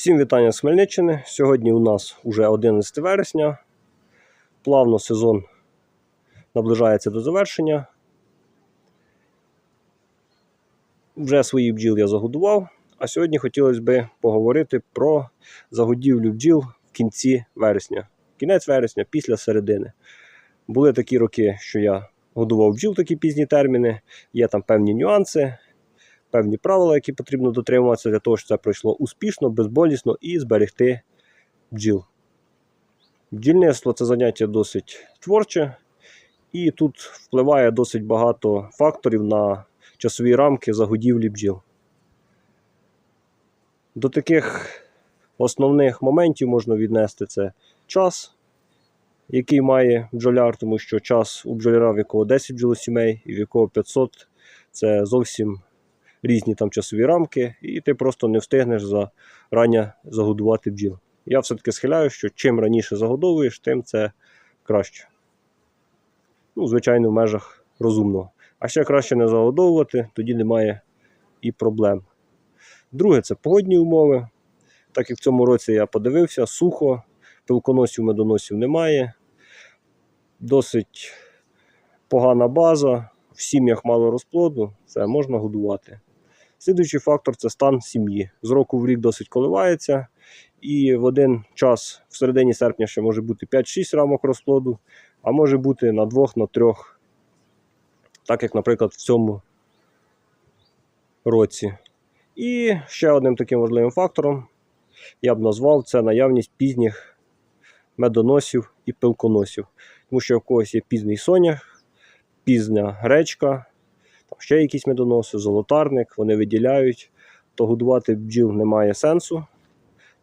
Всім вітання з Хмельниччини. Сьогодні у нас вже 11 вересня. Плавно сезон наближається до завершення. Вже свої бджіл я загодував, а сьогодні хотілося б поговорити про загодівлю бджіл в кінці вересня. Кінець вересня, після середини. Були такі роки, що я годував бджіл такі пізні терміни, є там певні нюанси, певні правила, які потрібно дотримуватися для того, щоб це пройшло успішно, безболісно і зберегти бджіл. Бджільництво це заняття досить творче, і тут впливає досить багато факторів на часові рамки загодівлі бджіл. До таких основних моментів можна віднести це час, який має бджоляр, тому що час у бджоляра, в якого 10 бджолосімей і в якого 500 це зовсім різні там часові рамки, і ти просто не встигнеш за рання загодувати бджіл. Я все-таки схиляю, що чим раніше загодовуєш, тим це краще. Ну, звичайно, в межах розумного. А ще краще не загодовувати, тоді немає і проблем. Друге, це погодні умови. Так як в цьому році я подивився, сухо, пилконосів, медоносів немає. Досить погана база, в сім'ях мало розплоду, це можна годувати. Слідуючий фактор це стан сім'ї. З року в рік досить коливається, і в один час в середині серпня ще може бути 5-6 рамок розплоду, а може бути на двох, на трьох, так як, наприклад, в цьому році. І ще одним таким важливим фактором я б назвав це наявність пізніх медоносів і пилконосів. Тому що в когось є пізній сонях, пізня гречка, там ще якісь медоноси, золотарник, вони виділяють, то годувати бджіл немає сенсу,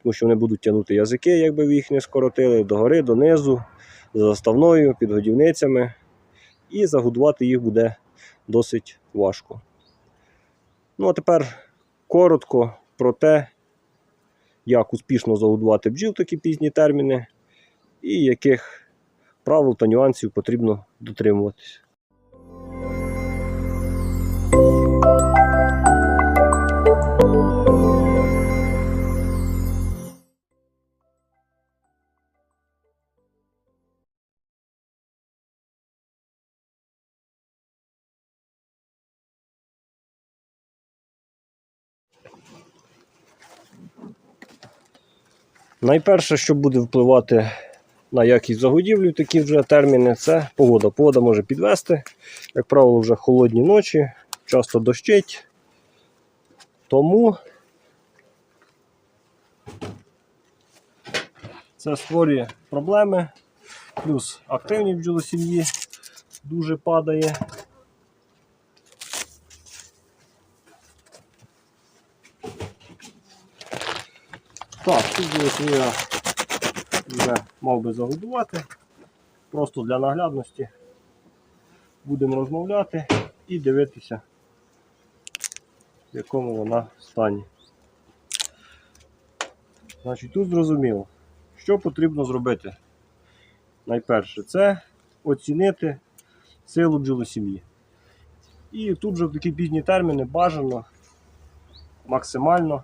тому що вони будуть тягнути язики, якби ви їх не скоротили, догори, донизу, за заставною, під годівницями. І загодувати їх буде досить важко. Ну, а тепер коротко про те, як успішно загодувати бджіл такі пізні терміни, і яких правил та нюансів потрібно дотримуватись. Найперше, що буде впливати на якість загодівлі такі вже терміни, це погода. Погода може підвести. Як правило, вже холодні ночі, часто дощить. Тому це створює проблеми. Плюс активність бджолосім'ї дуже падає. Так, тут було я вже мав би загодувати. Просто для наглядності будемо розмовляти і дивитися, в якому вона стані. Значить, тут зрозуміло, що потрібно зробити. Найперше, це оцінити силу бджолосім'ї. І тут вже такі пізні терміни бажано максимально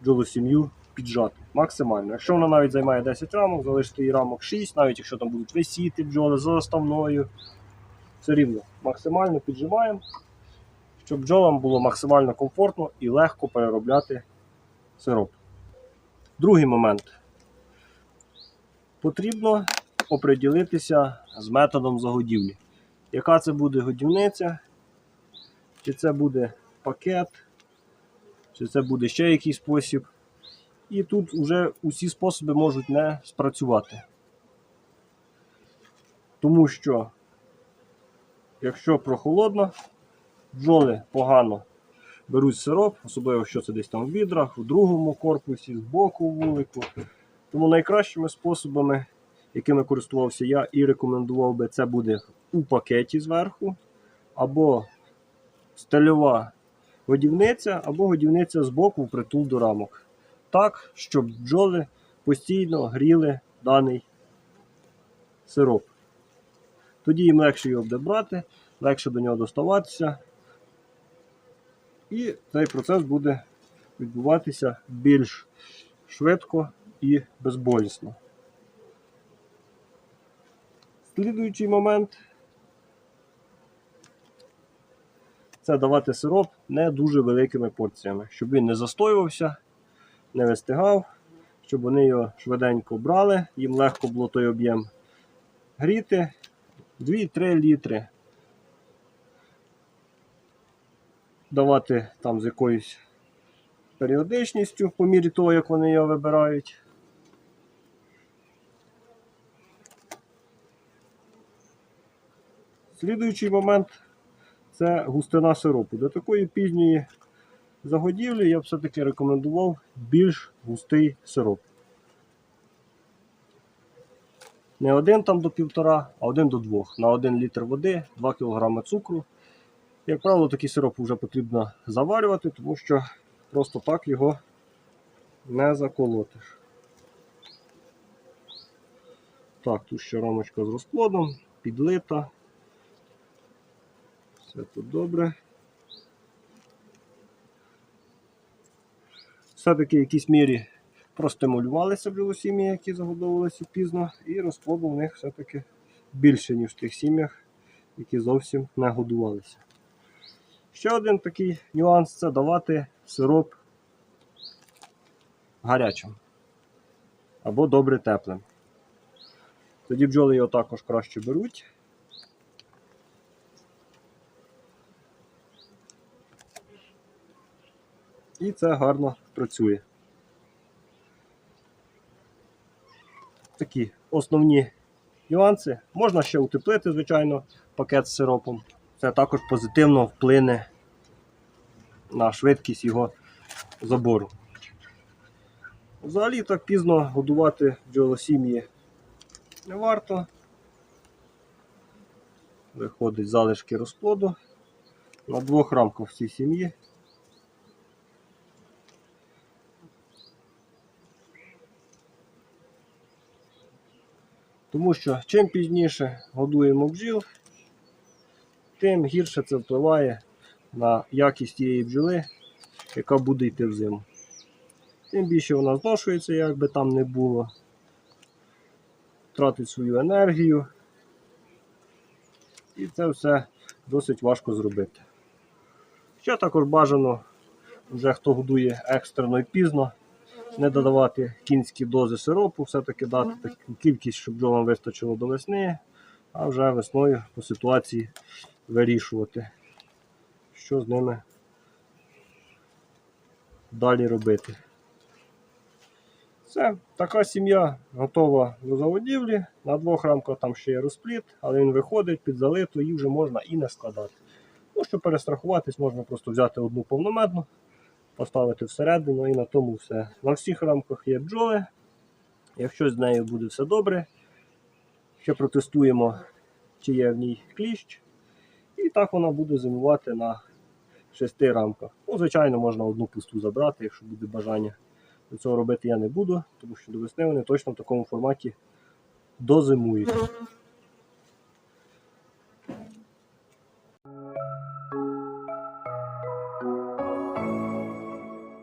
бджолосім'ю піджати. Максимально. Якщо вона навіть займає 10 рамок, залишити її рамок 6, навіть якщо там будуть висіти бджоли за заставною, все рівно максимально піджимаємо, щоб бджолам було максимально комфортно і легко переробляти сироп. Другий момент. Потрібно оприділитися з методом загодівлі. Яка це буде годівниця? Чи це буде пакет, чи це буде ще якийсь спосіб. І тут вже усі способи можуть не спрацювати. Тому що, якщо прохолодно, бджоли погано беруть сироп, особливо якщо це десь там в відрах, в другому корпусі, з боку вулику. Тому найкращими способами, якими користувався я і рекомендував би, це буде у пакеті зверху, або стельова годівниця, або годівниця з боку в притул до рамок так, щоб бджоли постійно гріли даний сироп. Тоді їм легше його буде легше до нього доставатися. І цей процес буде відбуватися більш швидко і безболісно. Слідуючий момент це давати сироп не дуже великими порціями, щоб він не застоювався, не вистигав, щоб вони його швиденько брали, їм легко було той об'єм гріти 2-3 літри. Давати там з якоюсь періодичністю по мірі того, як вони його вибирають. Слідуючий момент це густина сиропу. До такої пізньої загодівлі я б все-таки рекомендував більш густий сироп. Не один там до півтора, а один до двох. На 1 літр води, 2 кг цукру. Як правило, такий сироп вже потрібно заварювати, тому що просто так його не заколотиш. Так, тут ще рамочка з розплодом, підлита. Все тут добре. Все-таки в якійсь мірі простимулювалися бджолосім'ї, які загодовувалися пізно, і розплоду в них все-таки більше, ніж в тих сім'ях, які зовсім не годувалися. Ще один такий нюанс це давати сироп гарячим або добре теплим. Тоді бджоли його також краще беруть. І це гарно працює. Такі основні нюанси. Можна ще утеплити, звичайно, пакет з сиропом. Це також позитивно вплине на швидкість його забору. Взагалі так пізно годувати бджолосім'ї не варто. Виходить залишки розплоду на двох рамках в цій сім'ї. Тому що чим пізніше годуємо бджіл, тим гірше це впливає на якість тієї бджоли, яка буде йти в зиму. Тим більше вона зношується, як би там не було, тратить свою енергію. І це все досить важко зробити. Ще також бажано, вже хто годує екстрено і пізно, не додавати кінські дози сиропу, все-таки дати таку кількість, щоб бджолам вистачило до весни, а вже весною по ситуації вирішувати, що з ними далі робити. Все, така сім'я готова до заводівлі. На двох рамках там ще є розпліт, але він виходить під залиту, її вже можна і не складати. Ну, щоб перестрахуватись, можна просто взяти одну повномедну, поставити всередину і на тому все. На всіх рамках є бджоли. Якщо з нею буде все добре, ще протестуємо, чи є в ній кліщ. І так вона буде зимувати на шести рамках. Ну, звичайно, можна одну пусту забрати, якщо буде бажання. До цього робити я не буду, тому що до весни вони точно в такому форматі дозимують.